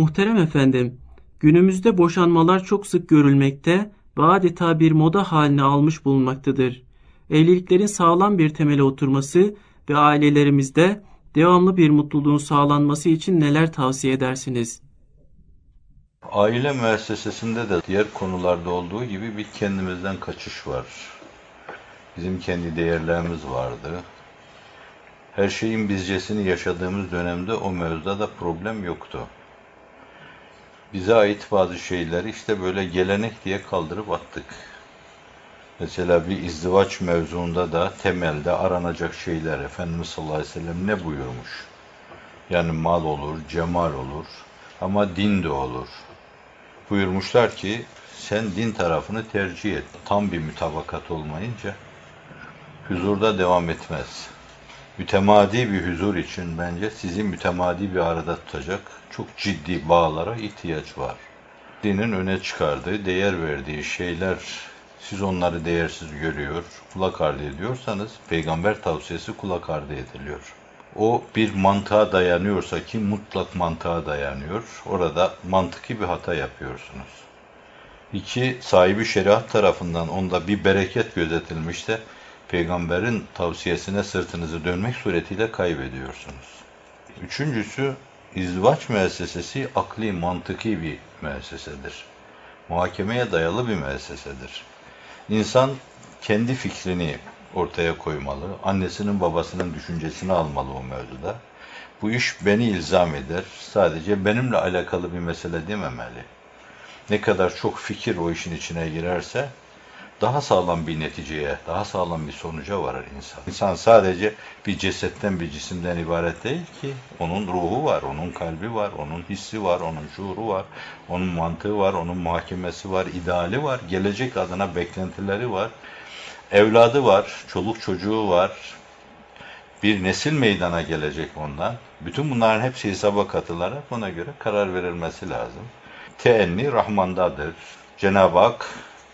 Muhterem efendim, günümüzde boşanmalar çok sık görülmekte ve adeta bir moda haline almış bulunmaktadır. Evliliklerin sağlam bir temele oturması ve ailelerimizde devamlı bir mutluluğun sağlanması için neler tavsiye edersiniz? Aile müessesesinde de diğer konularda olduğu gibi bir kendimizden kaçış var. Bizim kendi değerlerimiz vardı. Her şeyin bizcesini yaşadığımız dönemde o mevzuda da problem yoktu. Bize ait bazı şeyleri işte böyle gelenek diye kaldırıp attık. Mesela bir izdivaç mevzuunda da temelde aranacak şeyler Efendimiz sallallahu aleyhi ve sellem ne buyurmuş? Yani mal olur, cemal olur ama din de olur. Buyurmuşlar ki sen din tarafını tercih et. Tam bir mütabakat olmayınca huzurda devam etmez. Mütemadi bir huzur için bence sizi mütemadi bir arada tutacak çok ciddi bağlara ihtiyaç var. Dinin öne çıkardığı, değer verdiği şeyler siz onları değersiz görüyor, kulak ardı ediyorsanız peygamber tavsiyesi kulak ardı ediliyor. O bir mantığa dayanıyorsa ki mutlak mantığa dayanıyor, orada mantıki bir hata yapıyorsunuz. İki, sahibi şeriat tarafından onda bir bereket gözetilmişse peygamberin tavsiyesine sırtınızı dönmek suretiyle kaybediyorsunuz. Üçüncüsü, izdivaç müessesesi akli, mantıki bir müessesedir. Muhakemeye dayalı bir müessesedir. İnsan kendi fikrini ortaya koymalı, annesinin babasının düşüncesini almalı o mevzuda. Bu iş beni ilzam eder, sadece benimle alakalı bir mesele dememeli. Ne kadar çok fikir o işin içine girerse, daha sağlam bir neticeye, daha sağlam bir sonuca varır insan. İnsan sadece bir cesetten, bir cisimden ibaret değil ki. Onun ruhu var, onun kalbi var, onun hissi var, onun şuuru var, onun mantığı var, onun muhakemesi var, ideali var, gelecek adına beklentileri var. Evladı var, çoluk çocuğu var, bir nesil meydana gelecek ondan. Bütün bunların hepsi hesaba katılarak ona göre karar verilmesi lazım. Teenni Rahman'dadır. Cenab-ı Hak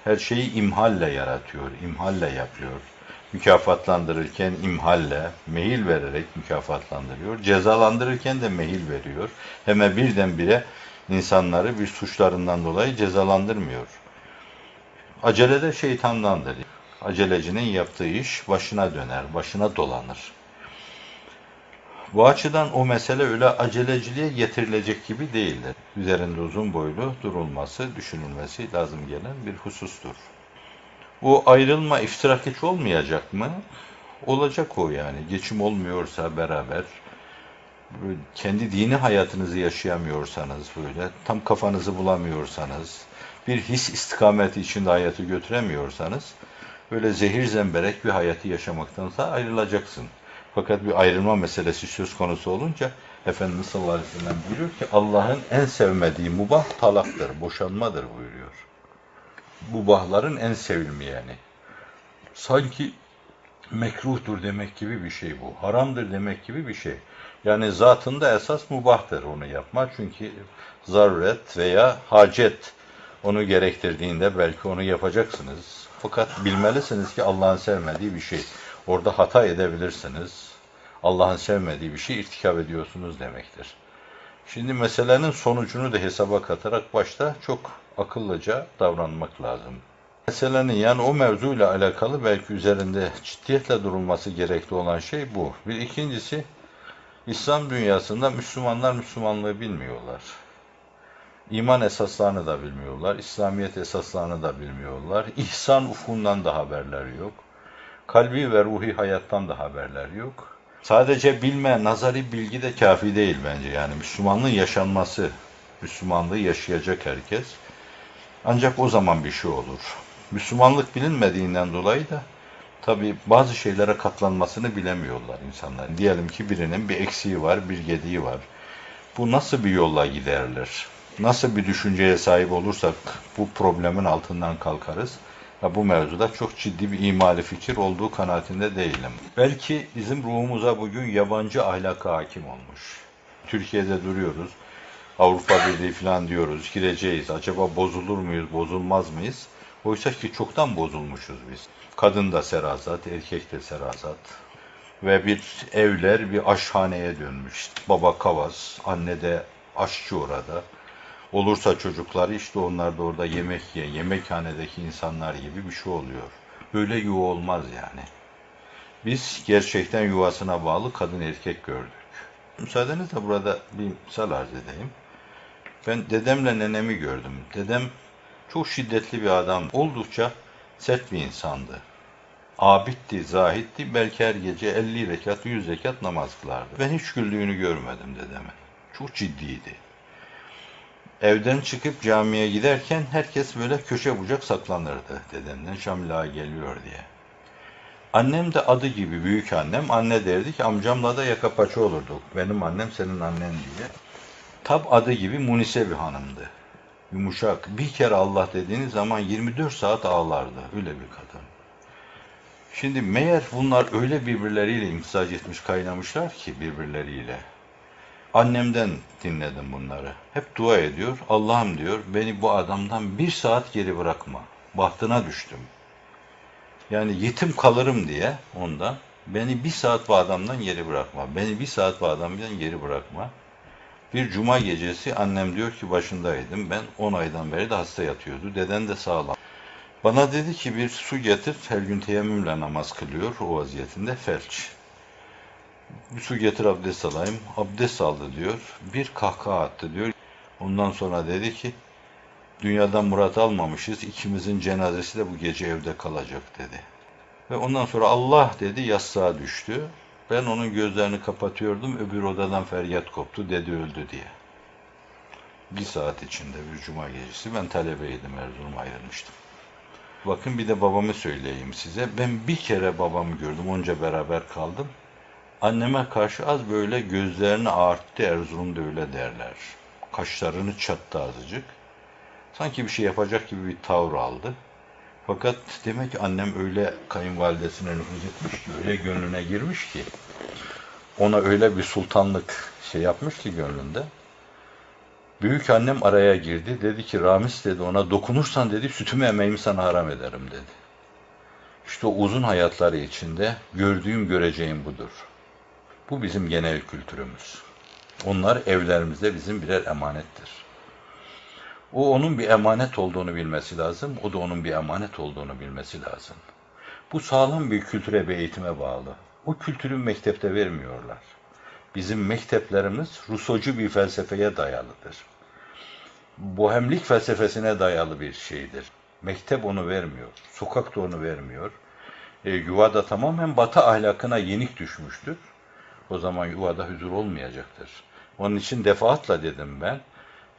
her şeyi imhalle yaratıyor, imhalle yapıyor. Mükafatlandırırken imhalle, mehil vererek mükafatlandırıyor. Cezalandırırken de mehil veriyor. Hemen birdenbire insanları bir suçlarından dolayı cezalandırmıyor. Acele de şeytandandır. Acelecinin yaptığı iş başına döner, başına dolanır. Bu açıdan o mesele öyle aceleciliğe getirilecek gibi değildir. Üzerinde uzun boylu durulması, düşünülmesi lazım gelen bir husustur. Bu ayrılma iftirak olmayacak mı? Olacak o yani. Geçim olmuyorsa beraber, kendi dini hayatınızı yaşayamıyorsanız böyle, tam kafanızı bulamıyorsanız, bir his istikameti içinde hayatı götüremiyorsanız, böyle zehir zemberek bir hayatı yaşamaktansa ayrılacaksın. Fakat bir ayrılma meselesi söz konusu olunca Efendimiz sallallahu aleyhi ve sellem buyuruyor ki Allah'ın en sevmediği mubah talaktır, boşanmadır buyuruyor. Mubahların en sevilmeyeni. Sanki mekruhtur demek gibi bir şey bu. Haramdır demek gibi bir şey. Yani zatında esas mubahtır onu yapma. Çünkü zaruret veya hacet onu gerektirdiğinde belki onu yapacaksınız. Fakat bilmelisiniz ki Allah'ın sevmediği bir şey. Orada hata edebilirsiniz. Allah'ın sevmediği bir şey irtikap ediyorsunuz demektir. Şimdi meselenin sonucunu da hesaba katarak başta çok akıllıca davranmak lazım. Meselenin yani o mevzuyla alakalı belki üzerinde ciddiyetle durulması gerekli olan şey bu. Bir ikincisi İslam dünyasında Müslümanlar Müslümanlığı bilmiyorlar. İman esaslarını da bilmiyorlar, İslamiyet esaslarını da bilmiyorlar. İhsan ufkundan da haberleri yok. Kalbi ve ruhi hayattan da haberler yok. Sadece bilme, nazari bilgi de kafi değil bence. Yani Müslümanlığın yaşanması, Müslümanlığı yaşayacak herkes. Ancak o zaman bir şey olur. Müslümanlık bilinmediğinden dolayı da tabi bazı şeylere katlanmasını bilemiyorlar insanlar. Diyelim ki birinin bir eksiği var, bir gediği var. Bu nasıl bir yolla giderilir? Nasıl bir düşünceye sahip olursak bu problemin altından kalkarız? Ya bu mevzuda çok ciddi bir imali fikir olduğu kanaatinde değilim. Belki bizim ruhumuza bugün yabancı ahlaka hakim olmuş. Türkiye'de duruyoruz. Avrupa Birliği falan diyoruz. Gireceğiz. Acaba bozulur muyuz, bozulmaz mıyız? Oysa ki çoktan bozulmuşuz biz. Kadın da serazat, erkek de serazat. Ve bir evler bir aşhaneye dönmüş. Baba kavas, anne de aşçı orada. Olursa çocukları işte onlar da orada yemek yiyen, yemekhanedeki insanlar gibi bir şey oluyor. Böyle yuva olmaz yani. Biz gerçekten yuvasına bağlı kadın erkek gördük. Müsaadenizle burada bir misal arz edeyim. Ben dedemle nenemi gördüm. Dedem çok şiddetli bir adam. Oldukça sert bir insandı. Abitti, zahitti. Belki her gece 50 rekat, 100 rekat namaz kılardı. Ben hiç güldüğünü görmedim dedeme. Çok ciddiydi. Evden çıkıp camiye giderken herkes böyle köşe bucak saklanırdı dedemden Şamil geliyor diye. Annem de adı gibi büyük annem. Anne derdi ki amcamla da yaka paça olurduk. Benim annem senin annen diye. Tab adı gibi Munise bir hanımdı. Yumuşak. Bir kere Allah dediğiniz zaman 24 saat ağlardı. Öyle bir kadın. Şimdi meğer bunlar öyle birbirleriyle imtizac etmiş kaynamışlar ki birbirleriyle. Annemden dinledim bunları. Hep dua ediyor. Allah'ım diyor beni bu adamdan bir saat geri bırakma. Bahtına düştüm. Yani yetim kalırım diye ondan. Beni bir saat bu adamdan geri bırakma. Beni bir saat bu adamdan geri bırakma. Bir cuma gecesi annem diyor ki başındaydım. Ben 10 aydan beri de hasta yatıyordu. Deden de sağlam. Bana dedi ki bir su getir. Her gün teyemmümle namaz kılıyor o vaziyetinde felç. Bir su getir abdest alayım. Abdest aldı diyor. Bir kahkaha attı diyor. Ondan sonra dedi ki dünyadan murat almamışız. İkimizin cenazesi de bu gece evde kalacak dedi. Ve ondan sonra Allah dedi yastığa düştü. Ben onun gözlerini kapatıyordum. Öbür odadan feryat koptu. Dedi öldü diye. Bir saat içinde bir cuma gecesi ben talebeydim Erzurum'a ayrılmıştım. Bakın bir de babamı söyleyeyim size. Ben bir kere babamı gördüm. Onca beraber kaldım. Anneme karşı az böyle gözlerini ağarttı. Erzurum'da öyle derler. Kaşlarını çattı azıcık. Sanki bir şey yapacak gibi bir tavır aldı. Fakat demek ki annem öyle kayınvalidesine nüfuz etmiş ki, öyle gönlüne girmiş ki, ona öyle bir sultanlık şey yapmış ki gönlünde. Büyük annem araya girdi. Dedi ki Ramiz dedi ona dokunursan dedi sütümü emeğimi sana haram ederim dedi. İşte o uzun hayatları içinde gördüğüm göreceğim budur. Bu bizim genel kültürümüz. Onlar evlerimizde bizim birer emanettir. O onun bir emanet olduğunu bilmesi lazım. O da onun bir emanet olduğunu bilmesi lazım. Bu sağlam bir kültüre ve eğitime bağlı. O kültürü mektepte vermiyorlar. Bizim mekteplerimiz Rusocu bir felsefeye dayalıdır. Bohemlik felsefesine dayalı bir şeydir. Mektep onu vermiyor. Sokak da onu vermiyor. E, yuvada tamamen batı ahlakına yenik düşmüştür. O zaman yuvada huzur olmayacaktır. Onun için defaatla dedim ben.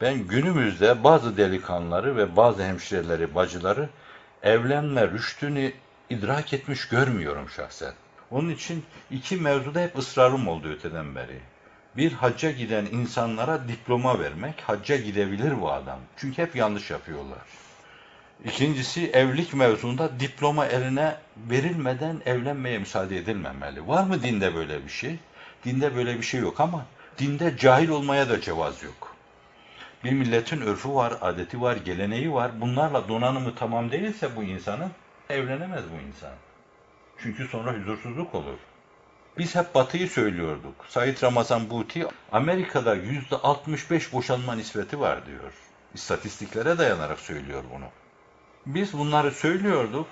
Ben günümüzde bazı delikanlıları ve bazı hemşireleri, bacıları evlenme rüştünü idrak etmiş görmüyorum şahsen. Onun için iki mevzuda hep ısrarım oldu öteden beri. Bir hacca giden insanlara diploma vermek, hacca gidebilir bu adam. Çünkü hep yanlış yapıyorlar. İkincisi evlilik mevzunda diploma eline verilmeden evlenmeye müsaade edilmemeli. Var mı dinde böyle bir şey? Dinde böyle bir şey yok ama dinde cahil olmaya da cevaz yok. Bir milletin örfü var, adeti var, geleneği var. Bunlarla donanımı tamam değilse bu insanın evlenemez bu insan. Çünkü sonra huzursuzluk olur. Biz hep batıyı söylüyorduk. Said Ramazan Buti Amerika'da yüzde 65 boşanma nispeti var diyor. İstatistiklere dayanarak söylüyor bunu. Biz bunları söylüyorduk.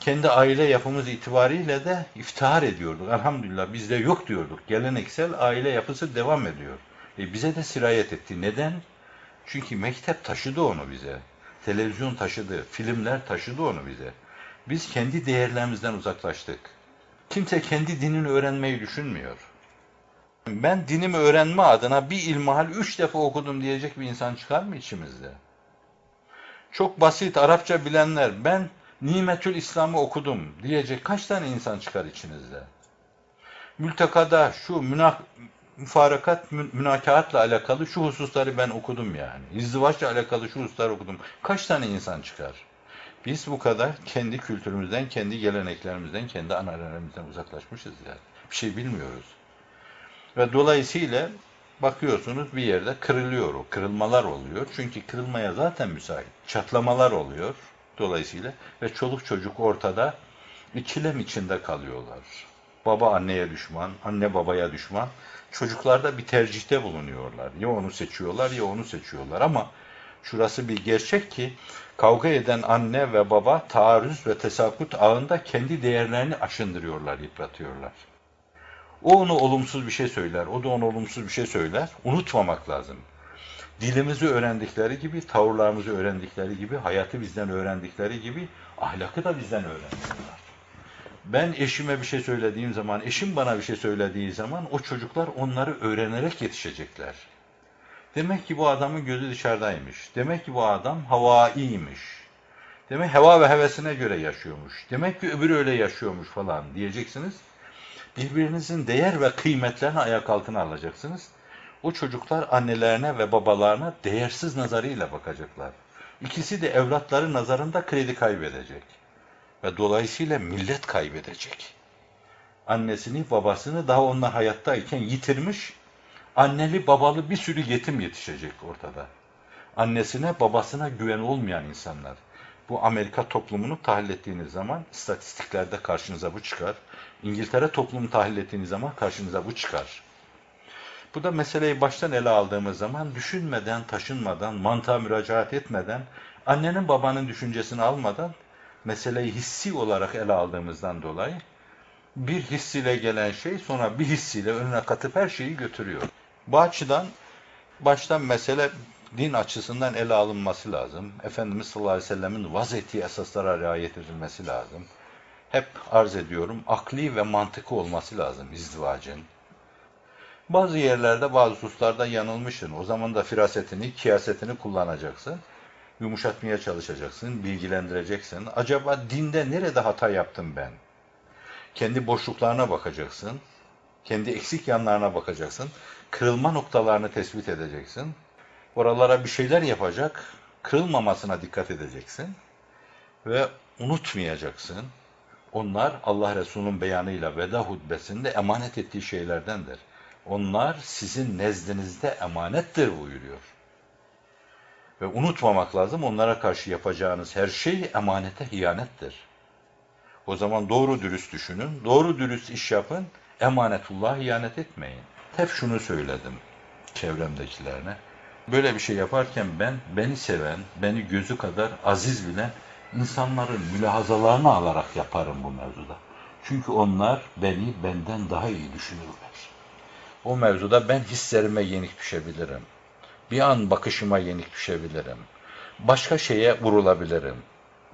Kendi aile yapımız itibariyle de iftihar ediyorduk. Elhamdülillah bizde yok diyorduk. Geleneksel aile yapısı devam ediyor. E bize de sirayet etti. Neden? Çünkü mektep taşıdı onu bize. Televizyon taşıdı, filmler taşıdı onu bize. Biz kendi değerlerimizden uzaklaştık. Kimse kendi dinini öğrenmeyi düşünmüyor. Ben dinimi öğrenme adına bir ilmihal üç defa okudum diyecek bir insan çıkar mı içimizde? Çok basit Arapça bilenler ben Nimetül İslam'ı okudum diyecek kaç tane insan çıkar içinizde? Mültekada şu münak müfarakat, mü- münakaatla alakalı şu hususları ben okudum yani. İzdivaçla alakalı şu hususları okudum. Kaç tane insan çıkar? Biz bu kadar kendi kültürümüzden, kendi geleneklerimizden, kendi anneannemizden uzaklaşmışız yani. Bir şey bilmiyoruz. Ve dolayısıyla bakıyorsunuz bir yerde kırılıyor o, kırılmalar oluyor. Çünkü kırılmaya zaten müsait. Çatlamalar oluyor dolayısıyla ve çoluk çocuk ortada ikilem içinde kalıyorlar. Baba anneye düşman, anne babaya düşman. Çocuklar da bir tercihte bulunuyorlar. Ya onu seçiyorlar ya onu seçiyorlar ama şurası bir gerçek ki kavga eden anne ve baba taarruz ve tesakut ağında kendi değerlerini aşındırıyorlar, yıpratıyorlar. O onu olumsuz bir şey söyler, o da ona olumsuz bir şey söyler. Unutmamak lazım. Dilimizi öğrendikleri gibi, tavırlarımızı öğrendikleri gibi, hayatı bizden öğrendikleri gibi ahlakı da bizden öğreniyorlar. Ben eşime bir şey söylediğim zaman, eşim bana bir şey söylediği zaman o çocuklar onları öğrenerek yetişecekler. Demek ki bu adamın gözü dışarıdaymış. Demek ki bu adam havaiymiş. Demek heva ve hevesine göre yaşıyormuş. Demek ki öbürü öyle yaşıyormuş falan diyeceksiniz. Birbirinizin değer ve kıymetlerini ayak altına alacaksınız. O çocuklar annelerine ve babalarına değersiz nazarıyla bakacaklar. İkisi de evlatları nazarında kredi kaybedecek. Ve dolayısıyla millet kaybedecek. Annesini, babasını daha onlar hayattayken yitirmiş, anneli babalı bir sürü yetim yetişecek ortada. Annesine, babasına güven olmayan insanlar. Bu Amerika toplumunu tahlil ettiğiniz zaman istatistiklerde karşınıza bu çıkar. İngiltere toplumunu tahlil ettiğiniz zaman karşınıza bu çıkar. Bu da meseleyi baştan ele aldığımız zaman düşünmeden, taşınmadan, mantığa müracaat etmeden, annenin babanın düşüncesini almadan meseleyi hissi olarak ele aldığımızdan dolayı bir hissiyle gelen şey sonra bir hissiyle önüne katıp her şeyi götürüyor. Bu açıdan baştan mesele din açısından ele alınması lazım. Efendimiz sallallahu aleyhi ve sellemin vaz ettiği esaslara riayet edilmesi lazım. Hep arz ediyorum, akli ve mantıklı olması lazım izdivacın. Bazı yerlerde, bazı hususlarda yanılmışsın. O zaman da firasetini, kiyasetini kullanacaksın. Yumuşatmaya çalışacaksın, bilgilendireceksin. Acaba dinde nerede hata yaptım ben? Kendi boşluklarına bakacaksın. Kendi eksik yanlarına bakacaksın. Kırılma noktalarını tespit edeceksin. Oralara bir şeyler yapacak. Kırılmamasına dikkat edeceksin. Ve unutmayacaksın. Onlar Allah Resulü'nün beyanıyla veda hutbesinde emanet ettiği şeylerdendir. Onlar sizin nezdinizde emanettir buyuruyor. Ve unutmamak lazım onlara karşı yapacağınız her şey emanete hiyanettir. O zaman doğru dürüst düşünün, doğru dürüst iş yapın, emanetullah ihanet etmeyin. Hep şunu söyledim çevremdekilerine. Böyle bir şey yaparken ben, beni seven, beni gözü kadar aziz bilen insanların mülahazalarını alarak yaparım bu mevzuda. Çünkü onlar beni benden daha iyi düşünürler. O mevzuda ben hislerime yenik düşebilirim. Bir an bakışıma yenik düşebilirim. Başka şeye vurulabilirim.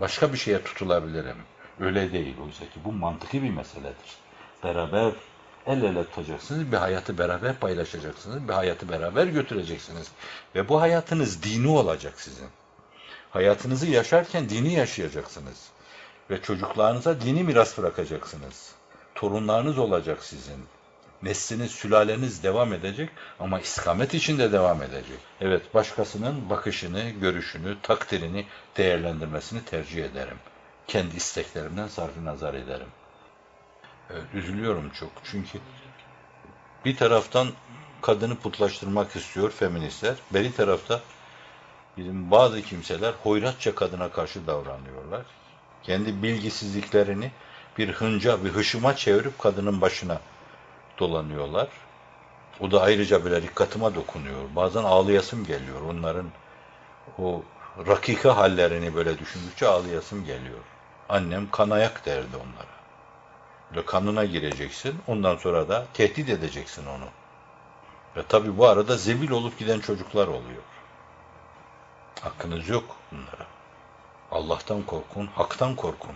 Başka bir şeye tutulabilirim. Öyle değil oysa ki bu mantıklı bir meseledir. Beraber el ele tutacaksınız, bir hayatı beraber paylaşacaksınız, bir hayatı beraber götüreceksiniz. Ve bu hayatınız dini olacak sizin. Hayatınızı yaşarken dini yaşayacaksınız. Ve çocuklarınıza dini miras bırakacaksınız. Torunlarınız olacak sizin. Nesliniz, sülaleniz devam edecek ama istikamet içinde devam edecek. Evet, başkasının bakışını, görüşünü, takdirini değerlendirmesini tercih ederim. Kendi isteklerimden sarfı nazar ederim. Evet, üzülüyorum çok çünkü bir taraftan kadını putlaştırmak istiyor feministler, bir tarafta bizim bazı kimseler hoyratça kadına karşı davranıyorlar. Kendi bilgisizliklerini bir hınca, bir hışıma çevirip kadının başına dolanıyorlar. O da ayrıca böyle dikkatime dokunuyor. Bazen ağlayasım geliyor. Onların o rakika hallerini böyle düşündükçe ağlayasım geliyor. Annem kanayak derdi onlara. Böyle kanına gireceksin. Ondan sonra da tehdit edeceksin onu. Ve tabi bu arada zebil olup giden çocuklar oluyor. Hakkınız yok bunlara. Allah'tan korkun, haktan korkun.